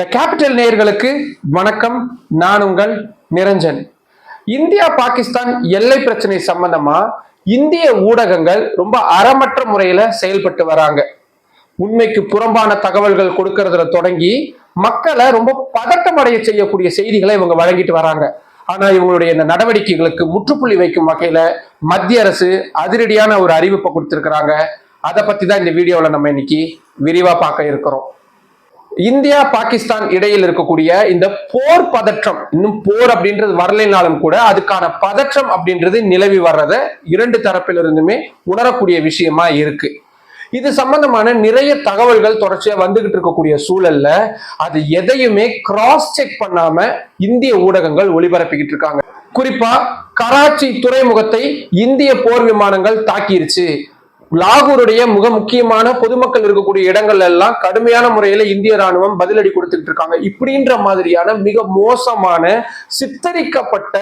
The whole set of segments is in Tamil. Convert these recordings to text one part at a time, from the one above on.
த கேபிட்டல் நேயர்களுக்கு வணக்கம். நான் உங்கள் நிரஞ்சன். இந்தியா பாகிஸ்தான் எல்லை பிரச்சனை சம்பந்தமா இந்திய ஊடகங்கள் ரொம்ப அறமற்ற முறையில செயல்பட்டு வராங்க. உண்மைக்கு புறம்பான தகவல்கள் கொடுக்கறதுல தொடங்கி மக்களை ரொம்ப பதட்டம் அடைய செய்யக்கூடிய செய்திகளை இவங்க வழங்கிட்டு வராங்க. ஆனா இவங்களுடைய இந்த நடவடிக்கைகளுக்கு முற்றுப்புள்ளி வைக்கும் வகையில மத்திய அரசு அதிரடியான ஒரு அறிவிப்பை கொடுத்திருக்கிறாங்க. அதை பத்தி தான் இந்த வீடியோவில் நம்ம இன்னைக்கு விரிவா பார்க்க இருக்கிறோம். இந்தியா பாகிஸ்தான் இடையில் இருக்கக்கூடிய இந்த போர் பதற்றம் இன்னும் போர் அப்படின்றது வரலைனாலும் கூட அதுக்கான பதற்றம் அப்படின்றது நிலவி வர்றத இரண்டு தரப்பிலிருந்துமே உணரக்கூடிய விஷயமா இருக்கு. இது சம்பந்தமான நிறைய தகவல்கள் தொடர்ச்சியா வந்துகிட்டு இருக்கக்கூடிய சூழல்ல அது எதையுமே கிராஸ் செக் பண்ணாம இந்திய ஊடகங்கள் ஒளிபரப்பிக்கிட்டு இருக்காங்க. குறிப்பா கராச்சி துறைமுகத்தை இந்திய போர் விமானங்கள் தாக்கிருச்சு. லாகூருடைய மிக முக்கியமான பொதுமக்கள் இருக்கக்கூடிய இடங்கள் எல்லாம் கடுமையான முறையில இந்திய ராணுவம் பதிலடி கொடுத்துட்டு இருக்காங்க. இப்படின்ற மாதிரியான மிக மோசமான சித்தரிக்கப்பட்ட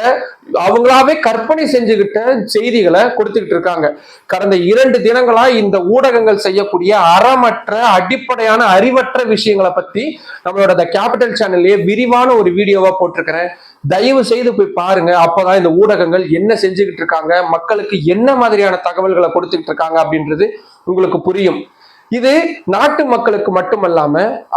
அவங்களாவே கற்பனை செஞ்சுக்கிட்ட செய்திகளை கொடுத்துக்கிட்டு இருக்காங்க. கடந்த இரண்டு தினங்களா இந்த ஊடகங்கள் செய்யக்கூடிய அறமற்ற அடிப்படையான அறிவற்ற விஷயங்களை பத்தி நம்மளோட கேபிட்டல் சேனல்லையே விரிவான ஒரு வீடியோவா போட்டிருக்கிறேன். தயவு செய்து போய் பாருங்க. அப்பதான் இந்த ஊடகங்கள் என்ன செஞ்சுக்கிட்டு இருக்காங்க மக்களுக்கு என்ன மாதிரியான தகவல்களை கொடுத்துக்கிட்டு இருக்காங்க அப்படின்றது உங்களுக்கு புரியும். இது நாட்டு மக்களுக்கு மட்டுமல்லாம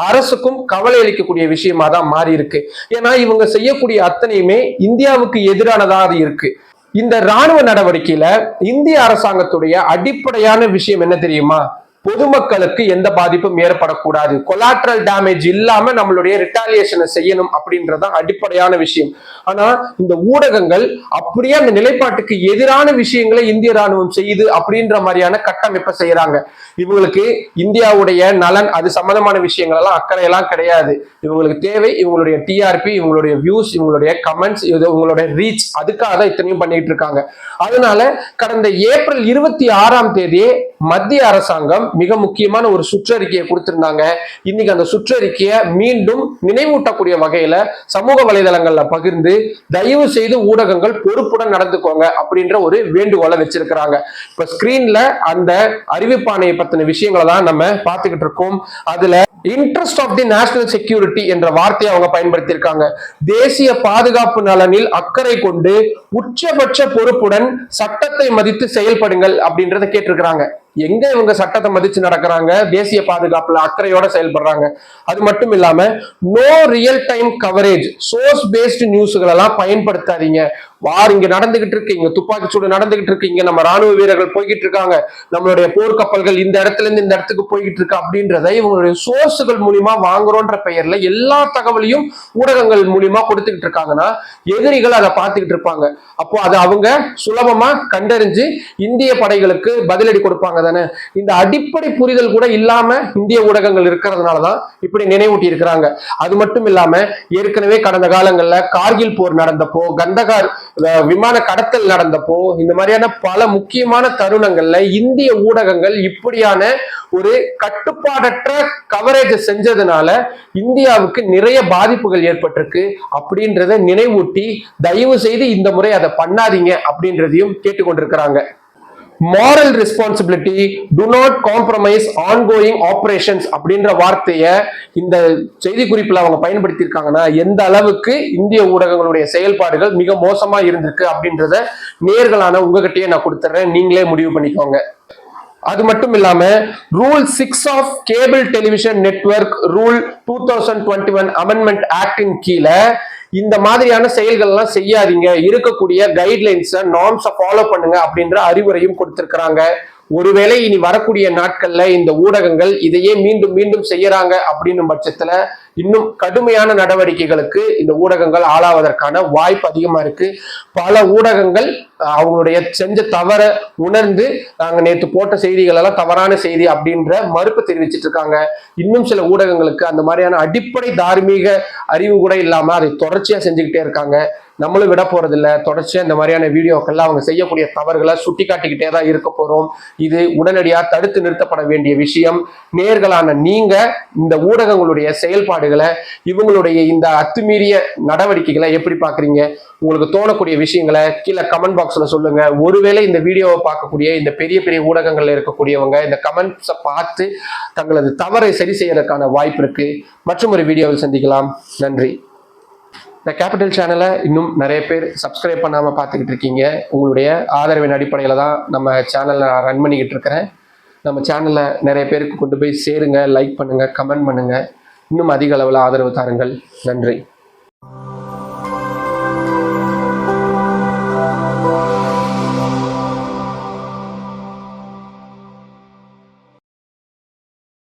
அரசுக்கும் கவலை அளிக்கக்கூடிய விஷயமா தான் மாறி இருக்கு ஏன்னா இவங்க செய்யக்கூடிய அத்தனையுமே இந்தியாவுக்கு எதிரானதாக இருக்கு. இந்த ராணுவ நடவடிக்கையில இந்திய அரசாங்கத்துடைய அடிப்படையான விஷயம் என்ன தெரியுமா? பொதுமக்களுக்கு எந்த பாதிப்பும் ஏற்படக்கூடாது. கொலாட்ரல் டேமேஜ் இல்லாம நம்மளுடைய ரிட்டாலியேஷனை செய்யணும் அப்படின்றதான் அடிப்படையான விஷயம். ஆனா இந்த ஊடகங்கள் அப்படியே அந்த நிலைப்பாட்டுக்கு எதிரான விஷயங்களை இந்திய ராணுவம் செய்யுது அப்படின்ற மாதிரியான கட்டமைப்பை செய்யறாங்க. இவங்களுக்கு இந்தியாவுடைய நலன் அது சம்பந்தமான விஷயங்கள் எல்லாம் அக்கறையெல்லாம் கிடையாது. இவங்களுக்கு தேவை இவங்களுடைய டிஆர்பி இவங்களுடைய வியூஸ் இவங்களுடைய கமெண்ட்ஸ் இது இவங்களுடைய ரீச் அதுக்காக தான் இத்தனையும் பண்ணிட்டு இருக்காங்க. அதனால கடந்த ஏப்ரல் இருபத்தி ஆறாம் தேதியே மத்திய அரசாங்கம் மிக முக்கியமான ஒரு சுற்றறிக்கையை கொடுத்திருந்தாங்க. இன்னைக்கு அந்த சுற்றறிக்கையை மீண்டும் நினைவூட்டக்கூடிய வகையில சமூக வலைதளங்கள்ல பகிர்ந்து தயவு செய்து ஊடகங்கள் பொறுப்புடன் நடந்துக்கோங்க அப்படின்ற ஒரு வேண்டுகோளை வச்சிருக்கிறாங்க. இப்ப ஸ்கிரீன்ல அந்த அறிவிப்பாணையை பத்தின விஷயங்களை தான் நம்ம பார்த்துக்கிட்டு இருக்கோம். அதுல interest of the national security என்ற வார்த்தையை அவங்க பயன்படுத்தியிருக்காங்க. தேசிய பாதுகாப்பு நலனில் அக்கறை கொண்டு உச்சபட்ச பொறுப்புடன் சட்டத்தை மதித்து செயல்படுங்கள் அப்படின்றத கேட்டிருக்கிறாங்க. எங்க இவங்க சட்டத்தை மதிச்சு நடக்கிறாங்க? தேசிய பாதுகாப்புல அக்கறையோட செயல்படுறாங்க. அது மட்டும் இல்லாம no real time coverage source based நியூஸ்கள் எல்லாம் பயன்படுத்தாதீங்க. வார் இங்க நடந்துகிட்டு இருக்கு இங்க துப்பாக்கி சூடு நடந்துகிட்டு இருக்கு இங்க நம்ம ராணுவ வீரர்கள் போய்கிட்டு இருக்காங்க. நம்மளுடைய போர்க்கப்பல்கள் இந்த இடத்துல இருந்து இந்த இடத்துக்கு போய்கிட்டு இருக்கு அப்படின்றத இவங்களுடைய சோர்ஸுகள் மூலியமா வாங்குறோன்ற பெயர்ல எல்லா தகவலையும் ஊடகங்கள் மூலியமா கொடுத்துக்கிட்டு இருக்காங்கன்னா எதிரிகள் அதை பார்த்துக்கிட்டு இருப்பாங்க. அப்போ அதை அவங்க சுலபமா கண்டறிஞ்சு இந்திய படைகளுக்கு பதிலடி கொடுப்பாங்க. தானே இந்த அடிப்படை புரிதல் கூட இல்லாம இந்திய ஊடகங்கள் இருக்கிறதுனாலதான் இப்படி நினைவூட்டி இருக்கிறாங்க அது மட்டும் இல்லாம ஏற்கனவே கடந்த காலங்கள்ல கார்கில் போர் நடந்தப்போ கந்தகார் விமான கடத்தல் நடந்தப்போ இந்த மாதிரியான பல முக்கியமான தருணங்கள்ல இந்திய ஊடகங்கள் இப்படியான ஒரு கட்டுப்பாடற்ற கவரேஜ் செஞ்சதுனால இந்தியாவுக்கு நிறைய பாதிப்புகள் ஏற்பட்டிருக்கு. அப்படின்றத நினைவூட்டி தயவு செய்து இந்த முறை அதை பண்ணாதீங்க அப்படின்றதையும் கேட்டுக்கொண்டிருக்கிறாங்க. Moral responsibility to not compromise ongoing operations அப்படின்ற வார்த்தையை இந்த செய்தி குறிப்பில் அவங்க பயன்படுத்தியிருக்காங்கன்னா எந்த அளவுக்கு இந்திய ஊடகங்களுடைய செயல்பாடுகள் மிக மோசமாக இருந்திருக்கு அப்படின்றத நேர்களான உங்ககிட்டயே நான் கொடுத்துட்றேன் நீங்களே முடிவு பண்ணிக்கோங்க. அது மட்டும் இல்லாம rule six of cable television network rule two thousand twenty one amendment actin கீழே இந்த மாதிரியான செயல்கள்லாம் செய்யாதீங்க. இருக்கக்கூடிய கைட்லைன்ஸை நார்ம்ஸை ஃபாலோ பண்ணுங்க அப்படின்ற அறிவுரையும் கொடுத்திருக்கிறாங்க. ஒருவேளை இனி வரக்கூடிய நாட்கள்ல இந்த ஊடகங்கள் இதையே மீண்டும் மீண்டும் செய்யறாங்க அப்படின்னும் பட்சத்துல இன்னும் கடுமையான நடவடிக்கைகளுக்கு இந்த ஊடகங்கள் ஆளாவதற்கான வாய்ப்பு அதிகமா இருக்கு. பல ஊடகங்கள் அவங்களுடைய செஞ்ச தவற உணர்ந்து நாங்கள் நேத்து போட்ட செய்திகள் எல்லாம் தவறான செய்தி அப்படின்ற மறுப்பு தெரிவிச்சிட்டு இருக்காங்க. இன்னும் சில ஊடகங்களுக்கு அந்த மாதிரியான அடிப்படை தார்மீக அறிவு கூட இல்லாம அதை தொடர்ச்சியா செஞ்சுக்கிட்டே இருக்காங்க. நம்மளும் விட போறதில்ல. தொடர்ச்சியா இந்த மாதிரியான வீடியோக்கள்லாம் அவங்க செய்யக்கூடிய தவறுகளை சுட்டி காட்டிக்கிட்டே தான் இருக்க போறோம். இது உடனடியாக தடுத்து நிறுத்தப்பட வேண்டிய விஷயம். நேர்களான நீங்க இந்த ஊடகங்களுடைய செயல்பாடுகளை இவங்களுடைய இந்த அத்துமீறிய நடவடிக்கைகளை எப்படி பாக்குறீங்க உங்களுக்கு தோணக்கூடிய விஷயங்களை கீழே கமெண்ட் பாக்ஸ்ல சொல்லுங்க. ஒருவேளை இந்த வீடியோவை பார்க்கக்கூடிய இந்த பெரிய பெரிய ஊடகங்கள்ல இருக்கக்கூடியவங்க இந்த கமெண்ட்ஸை பார்த்து தங்களது தவறை சரி செய்யறதுக்கான வாய்ப்பு இருக்கு. மற்றும் ஒரு வீடியோவில் சந்திக்கலாம். நன்றி. இந்த கேபிட்டல் சேனலை இன்னும் நிறைய பேர் சப்ஸ்கிரைப் பண்ணாமல் பார்த்துக்கிட்டு இருக்கீங்க. உங்களுடைய ஆதரவின் அடிப்படையில் தான் நம்ம சேனலை ரன் பண்ணிக்கிட்டு இருக்கிறேன். நம்ம சேனலை நிறைய பேருக்கு கொண்டு போய் சேருங்க லைக் பண்ணுங்கள் கமெண்ட் பண்ணுங்கள் இன்னும் அதிக அளவில் ஆதரவு தாருங்கள். நன்றி.